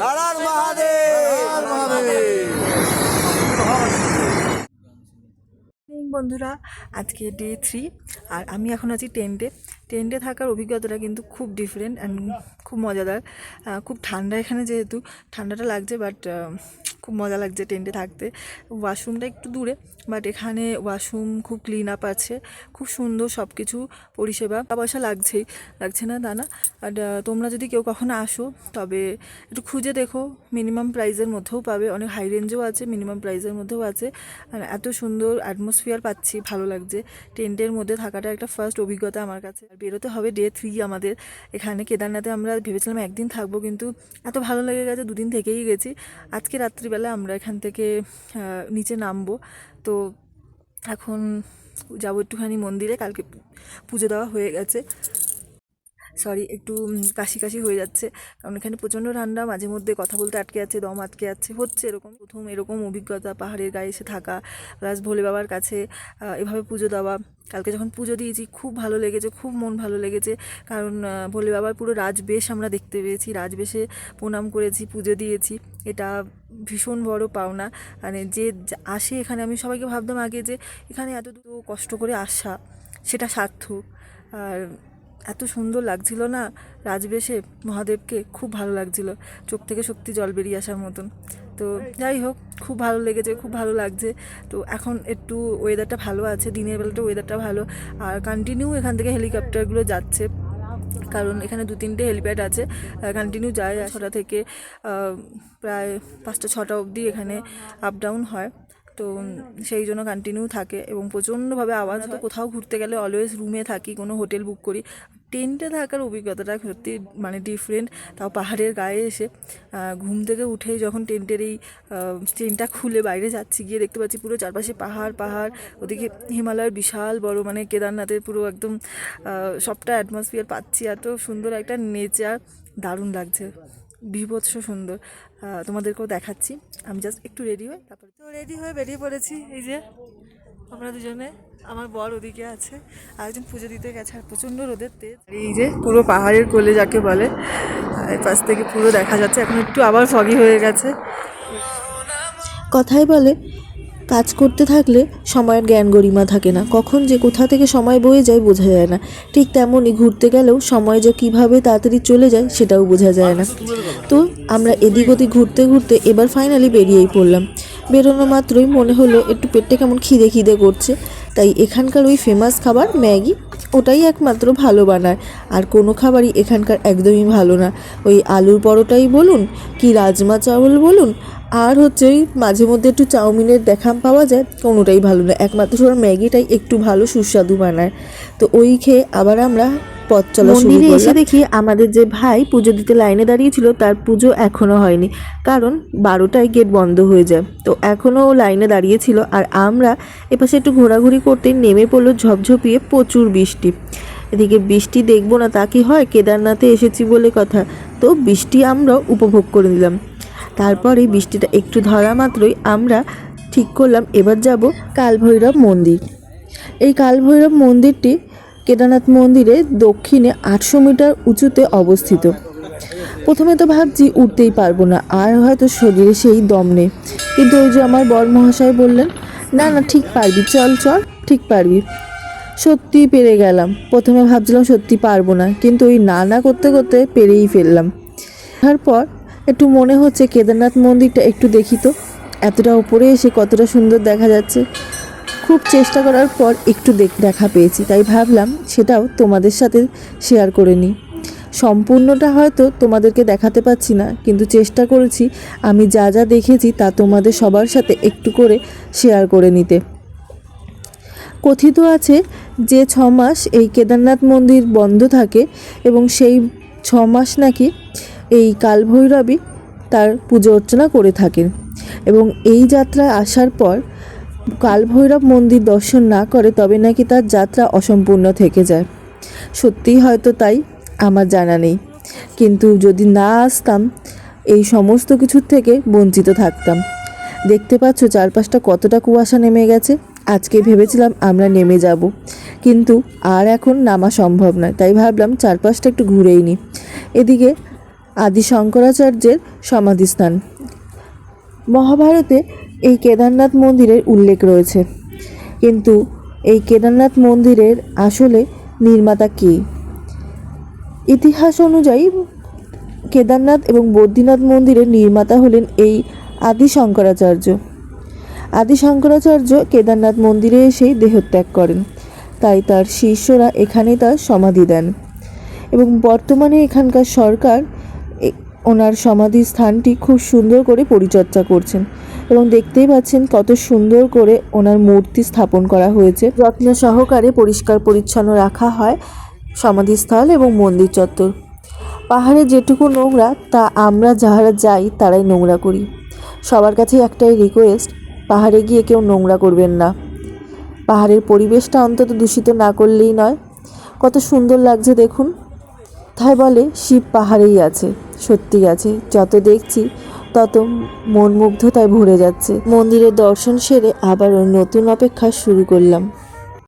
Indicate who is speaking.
Speaker 1: মহাদেব।
Speaker 2: বন্ধুরা আজকে day three আর আমি এখন আছি টেন্টে টেন্টে থাকার অভিজ্ঞতাটা কিন্তু খুব ডিফারেন্ট অ্যান্ড খুব মজাদার। খুব ঠান্ডা এখানে যেহেতু, ঠান্ডাটা লাগছে বাট খুব মজা লাগছে টেন্টে থাকতে। ওয়াশরুমটা একটু দূরে বাট এখানে ওয়াশরুম খুব ক্লিন আপ আছে, খুব সুন্দর সব কিছু পরিষেবা পয়সা লাগছেই, লাগছে না তা না আর তোমরা যদি কেউ কখনো আসো, তবে একটু খুঁজে দেখো মিনিমাম প্রাইসের মধ্যেও পাবে। অনেক হাই রেঞ্জও আছে মিনিমাম প্রাইসের মধ্যেও আছে। আর এত সুন্দর অ্যাটমসফিয়ার পাচ্ছি, ভালো লাগছে। টেন্টের মধ্যে থাকাটা একটা ফার্স্ট অভিজ্ঞতা আমার কাছে। বেরোতে হবে ডে থ্রি আমাদের। এখানে কেদারনাথে আমরা ভেবেছিলাম একদিন থাকব, কিন্তু এত ভালো লেগে গেছে, দুদিন থেকেই গেছি। আজকে রাত্রিবেলা আমরা এখান থেকে নিচে নামবো। তো এখন যাব একটুখানি মন্দিরে, কালকে পুজো দেওয়া হয়ে গেছে। সরি, একটু কাশি কাশি হয়ে যাচ্ছে। কারণ এখানে প্রচণ্ড ঠান্ডা মাঝে মধ্যে কথা বলতে আটকে যাচ্ছে দম আটকে যাচ্ছে হচ্ছে এরকম। প্রথম এরকম অভিজ্ঞতা, পাহাড়ের গায়ে এসে থাকা প্লাস ভোলে বাবার কাছে এভাবে পুজো দেওয়া। কালকে যখন পুজো দিয়েছি, খুব ভালো লেগেছে, খুব মন ভালো লেগেছে। কারণ ভোলে বাবার পুরো রাজবেশ আমরা দেখতে পেয়েছি, রাজবেশে প্রণাম করেছি, পুজো দিয়েছি। এটা ভীষণ বড় পাওনা। মানে যে আসে এখানে, আমি সবাইকে ভাবতাম আগে যে এখানে এত কষ্ট করে আসা, সেটা সার্থক। আর এত সুন্দর লাগছিল না? রাজবেশে মহাদেবকে খুব ভালো লাগছিল। চোখ থেকে সত্যি জল বেরিয়ে আসার মতন। তো যাই হোক, খুব ভালো লেগেছে, খুব ভালো লাগছে। তো এখন একটু ওয়েদারটা ভালো আছে, দিনের বেলাটা ওয়েদারটা ভালো। আর কন্টিনিউ এখান থেকে হেলিকপ্টারগুলো যাচ্ছে। কারণ এখানে দু তিনটে হেলিপ্যাড আছে। কন্টিনিউ যায় ছটা থেকে প্রায় পাঁচটা, ছটা অবধি এখানে আপ ডাউন হয়। তো সেই জন্য কন্টিনিউ থাকে। এবং প্রচণ্ডভাবে আওয়াজ তো কোথাও ঘুরতে গেলে অলওয়েজ রুমে থাকি, কোনো হোটেল বুক করি। টেন্টে থাকার অভিজ্ঞতাটা সত্যি মানে ডিফারেন্ট তাও পাহাড়ের গায়ে এসে ঘুম থেকে উঠেই যখন টেন্টের এই টেন্টটা খুলে বাইরে যাচ্ছি, গিয়ে দেখতে পাচ্ছি পুরো চারপাশে পাহাড় পাহাড়। ওদিকে হিমালয়ের বিশাল বড় মানে কেদারনাথের পুরো একদম সবটা অ্যাটমসফিয়ার পাচ্ছি। এত সুন্দর একটা নেচার দারুণ লাগছে। বিভৎস সুন্দর। তোমাদেরকেও দেখাচ্ছি। আমি জাস্ট একটু রেডি হয়ে তারপরে তো রেডি হয়ে বেরিয়ে পড়েছি। এই যে, আমরা দুজনে, আমার বর ওদিকে আছে। আর একজন পুজো দিতে গেছে, আর প্রচণ্ড রোদের তেজ। এই যে, পুরো পাহাড়ের কোলে যাকে বলে পাশ থেকে পুরো দেখা যাচ্ছে। এখন একটু আবার ফগি হয়ে গেছে।
Speaker 3: কথাই বলে কাজ করতে থাকলে সময়ের জ্ঞান গরিমা থাকে না। কখন যে কোথা থেকে সময় বয়ে যায় বোঝা যায় না। ঠিক তেমনই ঘুরতে গেলেও সময় যে কীভাবে তাড়াতাড়ি চলে যায় সেটাও বোঝা যায় না। তো আমরা এদিক ওদিক ঘুরতে ঘুরতে এবার ফাইনালি বেরিয়েই পড়লাম। বেরোনো মাত্রই মনে হলো একটু পেটটা কেমন খিদে খিদে করছে। তাই এখানকার ওই ফেমাস খাবার ম্যাগি ওটাই একমাত্র ভালো বানায়। আর কোনো খাবারই এখানকার একদমই ভালো না। ওই আলুর পরোটাই বলুন কি রাজমা চাউল বলুন, আর হচ্ছে ওই মাঝে মধ্যে একটু চাউমিনের দেখাম পাওয়া যায়, কোনোটাই ভালো না। একমাত্র ম্যাগিটাই একটু ভালো সুস্বাদু বানায়। তো ওই খেয়ে আবার আমরা পথ চলা শুরু
Speaker 4: মন্দিরে এসে দেখি আমাদের যে ভাই পুজো দিতে লাইনে দাঁড়িয়েছিল তার পুজো এখনও হয়নি। কারণ বারোটায় গেট বন্ধ হয়ে যায়। তো এখনও ও লাইনে দাঁড়িয়েছিল আর আমরা এপাশে একটু ঘোরাঘুরি করতে নেমে পড়ল ঝপঝপিয়ে প্রচুর বৃষ্টি। এদিকে বৃষ্টি দেখব না তা কি হয়? কেদারনাথে এসেছি বলে কথা। তো বৃষ্টি আমরা উপভোগ করে নিলাম। তারপরে বৃষ্টিটা একটু ধরা মাত্রই আমরা ঠিক করলাম এবার যাব কালভৈরব মন্দির। এই কালভৈরব মন্দিরটি কেদারনাথ মন্দিরের দক্ষিণে আটশো মিটার উঁচুতে অবস্থিত। প্রথমে তো ভাবছি উঠতেই পারব না, আর হয়তো শরীরে সেই দম নেই। কিন্তু ওই যে আমার বর মহাশয় বললেন, না না, ঠিক পারবি, চল চল, ঠিক পারবি। সত্যি পেরে গেলাম। প্রথমে ভাবছিলাম সত্যি পারব না, কিন্তু ওই না না করতে করতে পেরেই ফেললাম। তারপর একটু মনে হচ্ছে কেদারনাথ মন্দিরটা একটু দেখি তো। এতটা উপরে এসে কতটা সুন্দর দেখা যাচ্ছে। খুব চেষ্টা করার পর একটু দেখ- পেয়েছি, তাই ভাবলাম সেটাও তোমাদের সাথে শেয়ার করে নিই। সম্পূর্ণটা হয়তো তোমাদেরকে দেখাতে পাচ্ছি না, কিন্তু চেষ্টা করেছি, আমি যা যা দেখেছি তা তোমাদের সবার সাথে একটু করে শেয়ার করে নিতে। কথিত আছে যে ছ মাস এই কেদারনাথ মন্দির বন্ধ থাকে এবং সেই ছ মাস নাকি এই কালভৈরবী তার পুজো অর্চনা করে থাকেন। এবং এই যাত্রায় আসার পর কালভৈরব মন্দির দর্শন না করে তবে নাকি তার যাত্রা অসম্পূর্ণ থেকে যায়। সত্যিই হয়তো তাই, আমার জানা নেই। কিন্তু যদি না আসতাম, এই সমস্ত কিছুর থেকে বঞ্চিত থাকতাম। দেখতে পাচ্ছ চারপাশটা কতটা কুয়াশা নেমে গেছে। আজকে ভেবেছিলাম আমরা নেমে যাব। কিন্তু আর এখন নামা সম্ভব নয়। তাই ভাবলাম চারপাশটা একটু ঘুরেই নিই এদিকে আদি শঙ্করাচার্যের সমাধিস্থান। মহাভারতে এই কেদারনাথ মন্দিরের উল্লেখ রয়েছে। কিন্তু এই কেদারনাথ মন্দিরের আসলে নির্মাতা কে? ইতিহাস অনুযায়ী কেদারনাথ এবং বদ্রীনাথ মন্দিরের নির্মাতা হলেন এই আদি শঙ্করাচার্য আদি শঙ্করাচার্য কেদারনাথ মন্দিরে এসেই দেহত্যাগ করেন। তাই তার শিষ্যরা এখানে তার সমাধি দেন। এবং বর্তমানে এখানকার সরকার ওনার সমাধি স্থানটি খুব সুন্দর করে পরিচর্যা করছেন এবং দেখতেই পাচ্ছেন কত সুন্দর করে ওনার মূর্তি স্থাপন করা হয়েছে। যত্ন সহকারে পরিষ্কার পরিচ্ছন্ন রাখা হয় সমাধিস্থল এবং মন্দির চত্বর। পাহাড়ে যেটুকু নোংরা, তা আমরা যাহারা যাই তারাই নোংরা করি। সবার কাছে একটাই রিকোয়েস্ট পাহাড়ে গিয়ে কেউ নোংরা করবেন না। পাহাড়ের পরিবেশটা অন্তত দূষিত না করলেই নয়। কত সুন্দর লাগছে দেখুন। তাই বলে, শিব পাহাড়েই আছে সত্যি আছে, যত দেখছি তত মন মুগ্ধতায় ভরে যাচ্ছে। মন্দিরের দর্শন সেরে আবারও নতুন অপেক্ষা শুরু করলাম।